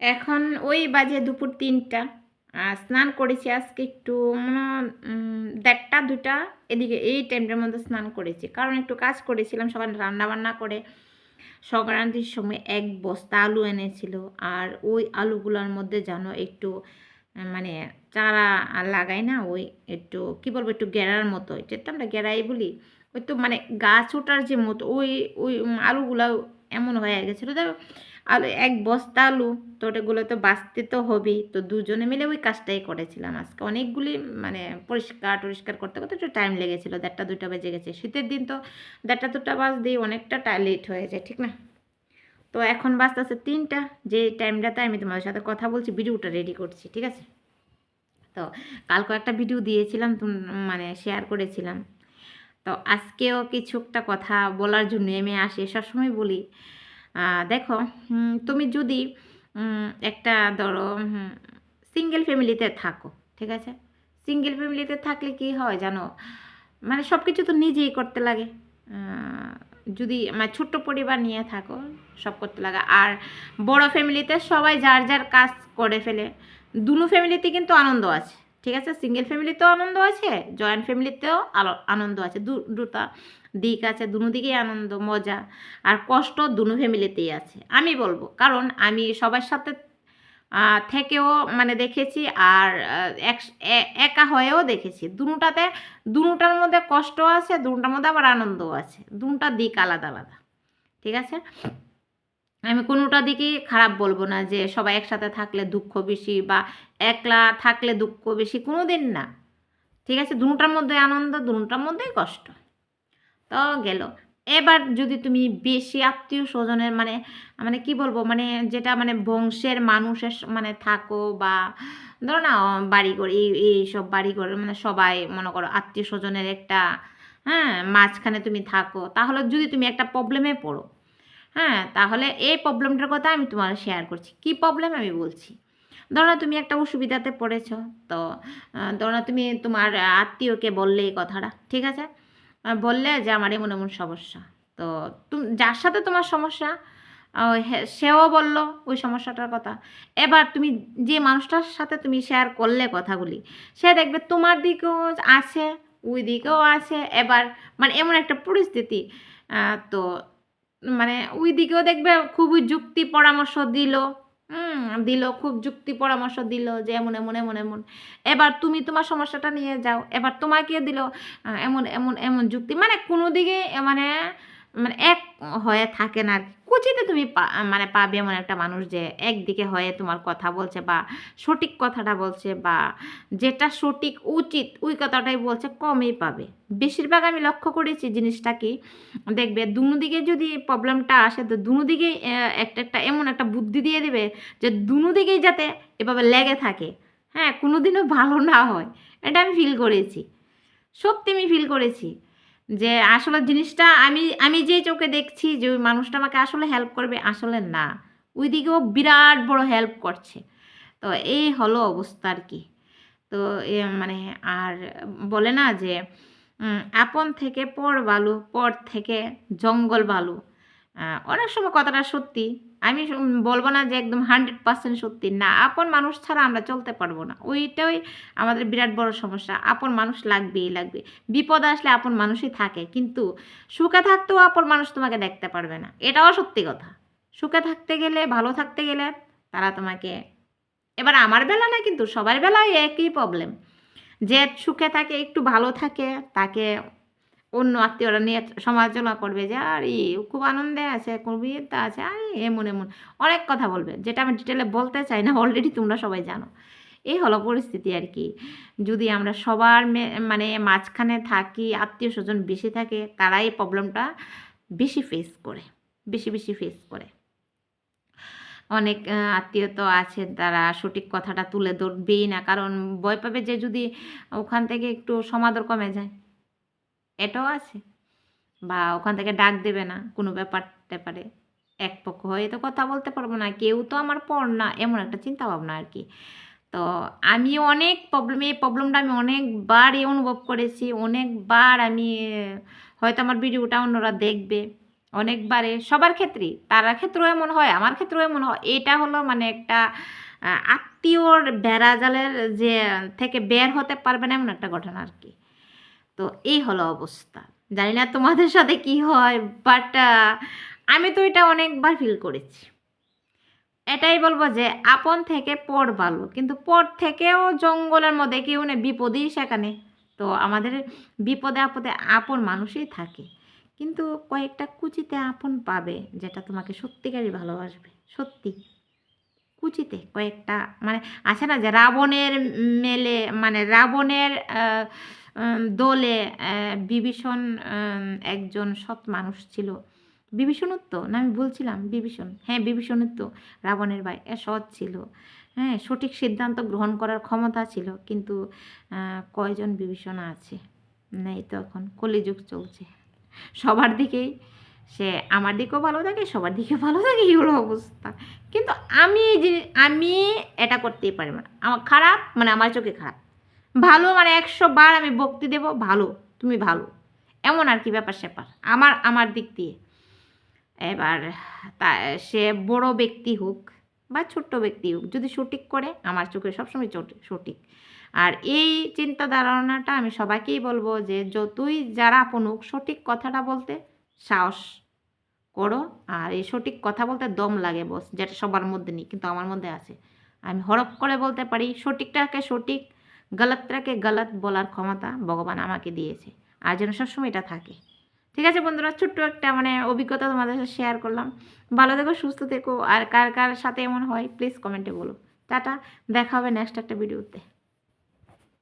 এখন ওই বাজে দুপুর তিনটা। আর স্নান করেছি আজকে একটু, মনে দেড়টা, দুটা, এদিকে এই টাইমটার মধ্যে স্নান করেছি। কারণ একটু কাজ করেছিলাম, সকাল রান্না বান্না করে। সংক্রান্তির সময় এক বস্তা আলু এনেছিল। আর ওই আলুগুলোর মধ্যে যেন একটু মানে চারা লাগাই না, ওই একটু, কি বলব, একটু গেরার মতো। এটা তো আমরা গেরাই বলি, ওই তো মানে গাছ ওঠার যে মতো, ওই ওই আলুগুলো এমন হয়ে গেছিল। তো আলু এক বস্তা আলু, তো ওটাগুলো তো বাঁচতে তো হবেই। তো দুজনে মিলে ওই কাজটাই করেছিলাম। আজকে অনেকগুলি মানে পরিষ্কার টরিষ্কার করতে করতে একটু টাইম লেগেছিলো। দেড়টা দুটা বেজে গেছে। শীতের দিন তো দেড়টা দুটা বাজতেই অনেকটা লেট হয়ে যায়, ঠিক না? তো এখন বাজতেছে তিনটা। যে টাইমটাতে আমি তোমাদের সাথে কথা বলছি, ভিডিওটা রেডি করছি, ঠিক আছে? তো কালকে একটা ভিডিও দিয়েছিলাম মানে শেয়ার করেছিলাম। তো আজকেও কিছু একটা কথা বলার জন্য আমি আসি। সবসময় বলি দেখো তুমি যদি একটা ধরো সিঙ্গেল ফ্যামিলিতে থাকো, ঠিক আছে? সিঙ্গেল ফ্যামিলিতে থাকলে কি হয় জানো? মানে সব কিছু তো নিজেই করতে লাগে। যদি মানে ছোট্ট পরিবার নিয়ে থাকো, সব করতে লাগে। আর বড় ফ্যামিলিতে সবাই যার যার কাজ করে ফেলে। দুনো ফ্যামিলিতে কিন্তু আনন্দ আছে। ঠিক আছে? সিঙ্গেল ফ্যামিলিতেও আনন্দ আছে? জয়েন্ট ফ্যামিলিতেও আলো- আনন্দ আছে। দুটা দিক আছে, দুনো দিকেই আনন্দ, মজা। আর কষ্ট দুনো ফ্যামিলিতেই আছে। আমি বলব, কারণ আমি সবার সাথে থেকেও মানে দেখেছি আর এক- একা হয়েও দেখেছি। দুটাতে, দুটার মধ্যে কষ্ট আছে, দুটার মধ্যে আবার আনন্দও আছে। দুটা দিক আলাদা আলাদা। ঠিক আছে? আমি কোনোটা দিকেই খারাপ বলব না যে সবাই একসাথে থাকলে দুঃখ বেশি বা একলা থাকলে দুঃখ বেশি কোনো দিন না। ঠিক আছে? দুটার মধ্যে আনন্দ, দুটার মধ্যেই কষ্ট। তো গেল। এবার যদি তুমি বেশি আত্মীয় স্বজনের মানে মানে কি বলব? মানে যেটা মানে বংশের মানুষের মানে থাকো বা ধরো না বাড়িঘর করে এই, এইসব বাড়িঘর মানে সবাই মনে করো আত্মীয় স্বজনের একটা হ্যাঁ মাঝখানে তুমি থাকো। তাহলে যদি তুমি একটা প্রবলেমে পড়ো হ্যাঁ তাহলে এই প্রবলেমটার কথা আমি তোমার শেয়ার করছি। কি প্রবলেম আমি বলছি? ধরো তুমি একটা অসুবিধাতে পড়েছো, তো ধরো তুমি তোমার আত্মীয়কে বললে এই কথাটা, ঠিক আছে? বললে যে আমার এমন এমন সমস্যা, তো তুমি, যার সাথে তোমার সমস্যা সেও বলল ওই সমস্যাটার কথা। এবার তুমি যে মানুষটার সাথে তুমি শেয়ার করলে কথাগুলি, সে দেখবে তোমার দিকেও আছে, ওই দিকেও আছে। এবার মানে এমন একটা পরিস্থিতি তো মানে ওই দিকেও দেখবে খুবই যুক্তি পরামর্শ দিল। হুম, দিল, খুব যুক্তি পরামর্শ দিল যে এমন এমন এমন এমন। এবার তুমি তোমার সমস্যাটা নিয়ে যাও। এবার তোমাকে দিল এমন এমন এমন যুক্তি। মানে কোনো দিকে মানে মানে এক হয়ে থাকে না আর কুচিতে তুমি মানে পাবে এমন একটা মানুষ যে একদিকে হয়ে তোমার কথা বলছে বা সঠিক কথাটা বলছে বা যেটা সঠিক, উচিত, ওই কথাটাই বলছে, কমই পাবে। বেশিরভাগ আমি লক্ষ্য করেছি জিনিসটা কি, দেখবে দুনো দিকে যদি প্রবলেমটা আসে, তো দুনো দিকেই একটা একটা এমন একটা বুদ্ধি দিয়ে দেবে যে দুনো দিকেই যাতে এভাবে লেগে থাকে। হ্যাঁ কোনোদিনও ভালো না হয়। এটা আমি ফিল করেছি। সত্যি আমি ফিল করেছি। যে আসলে জিনিসটা আমি আমি যে চোখে দেখছি যে ওই মানুষটা আমাকে আসলে হেল্প করবে, আসলে না। ওই দিকেও বিরাট বড় হেল্প করছে। তো এই হলো অবস্থা আর কি। তো এ মানে আর বলে না যে আপন থেকে পর বালু, পর থেকে জঙ্গল ভালো অনেক সময় কথাটা সত্যি। আমি বলব না যে একদম হান্ড্রেড পার্সেন্ট সত্যি। না, আপন মানুষ ছাড়া আমরা চলতে পারব না। ওইটাই আমাদের বিরাট বড় সমস্যা। আপন মানুষ লাগবেই লাগবে। বিপদ আসলে আপন মানুষই থাকে। কিন্তু সুখে থাকতেও আপন মানুষ তোমাকে দেখতে পারবে না। এটাও সত্যি কথা। সুখে থাকতে গেলে, ভালো থাকতে গেলে তারা তোমাকে এবার আমার বেলা না কিন্তু সবার বেলায় একই প্রবলেম যে সুখে থাকে, একটু ভালো থাকে, তাকে অন্য আত্মীয়রা নিয়ে সমালোচনা করবে যে, আর, খুব আনন্দে আছে ইয়েতে আছে, আরে, এমন এমন। অনেক কথা বলবে, যেটা আমি ডিটেলে বলতে চাই না অলরেডি তোমরা সবাই জানো। এই হলো পরিস্থিতি আর কি। যদি আমরা সবার মানে মাঝখানে থাকি আত্মীয় স্বজন বেশি থাকে, তারাই প্রবলেমটা বেশি ফেস করে, বেশি বেশি ফেস করে। অনেক আত্মীয় তো আছে তারা সঠিক কথাটা তুলে ধরবেই না, কারণ ভয় পাবে যে, যদি ওখান থেকে একটু সমাদর কমে যায়। এটাও আছে। বা ওখান থেকে ডাক দেবে না, কোনো ব্যাপার ব্যাপারে এক পক্ষ হয়ে তো কথা বলতে পারব না, কেউ তো আমার পর না, এমন একটা চিন্তা ভাবনা আর কি। তো আমি অনেক প্রবলেম এই প্রবলেমটা আমি অনেকবারই অনুভব করেছি, অনেকবার আমি, হয়তো আমার ভিডিওটা অন্যরা দেখবে। অনেকবারে, সবার ক্ষেত্রেই, তার ক্ষেত্রেও এমন হয়, আমার ক্ষেত্রেও এমন হয়। এটা হলো মানে একটা, আত্মীয়র বেড়াজালের যে, থেকে বের হতে পারবে না, এমন একটা ঘটনা আর কি। তো এই হলো অবস্থা। জানি না তোমাদের সাথে কি হয় বাট আমি তো এটা অনেকবার ফিল করেছি। এটাই বলব যে আপন থেকে পর ভালো, কিন্তু পর থেকেও জঙ্গলের মধ্যে কেউ নেই বিপদেই সেখানে। তো আমাদের বিপদে আপদে আপন মানুষই থাকে। কিন্তু কয়েকটা কুচিতে আপন পাবে, যেটা তোমাকে সত্যিকারই ভালোবাসবে, সত্যি। কুচিতে কয়েকটা মানে আছে না যে রাবণের মেলে মানে রাবণের দলে বিভীষণ একজন সৎ মানুষ ছিল। বিভীষণের তো না, আমি বলছিলাম বিভীষণ। হ্যাঁ বিভীষণের তো রাবণের ভাই, এ সৎ ছিল। হ্যাঁ সঠিক সিদ্ধান্ত গ্রহণ করার ক্ষমতা ছিল, কিন্তু কয়জন বিভীষণ আছে? নেই তো এখন কলিযুগ চলছে। সবার দিকেই সে আমার দিকেও ভালো থাকে, সবার দিকে ভালো থাকে এগুলো অবস্থা। কিন্তু আমি জিনিস, আমি এটা করতেই পারি না। আমার খারাপ মানে আমার চোখে খারাপ। ভালো মানে একশো বার আমি বক্তি দেব, ভালো, তুমি ভালো। এমন আর কি ব্যাপার স্যাপার, আমার আমার দিক দিয়ে। এবার তা, সে বড় ব্যক্তি হোক বা ছোট্ট ব্যক্তি হোক, যদি সঠিক করে, আমার চোখে সবসময় সঠিক। আর এই চিন্তা ধারণাটা আমি সবাইকেই বলব যে, যতই যারা আপন হোক, সঠিক কথাটা বলতে সাহস করো। আর এই সঠিক কথা বলতে দম লাগে বস, যেটা সবার মধ্যে নেই, কিন্তু আমার মধ্যে আছে। আমি হরপ করে বলতে পারি, সঠিকটাকে সঠিক গলতটাকে গলত বলার ক্ষমতা ভগবান আমাকে দিয়েছে। আর যেন সবসময় এটা থাকে। ঠিক আছে বন্ধুরা, ছোট্ট একটা মানে অভিজ্ঞতা তোমাদের সাথে শেয়ার করলাম। ভালো থেকো, সুস্থ থেকো। আর কার কার সাথে এমন হয় প্লিজ কমেন্টে বলো। টাটা, দেখা হবে নেক্সট একটা ভিডিওতে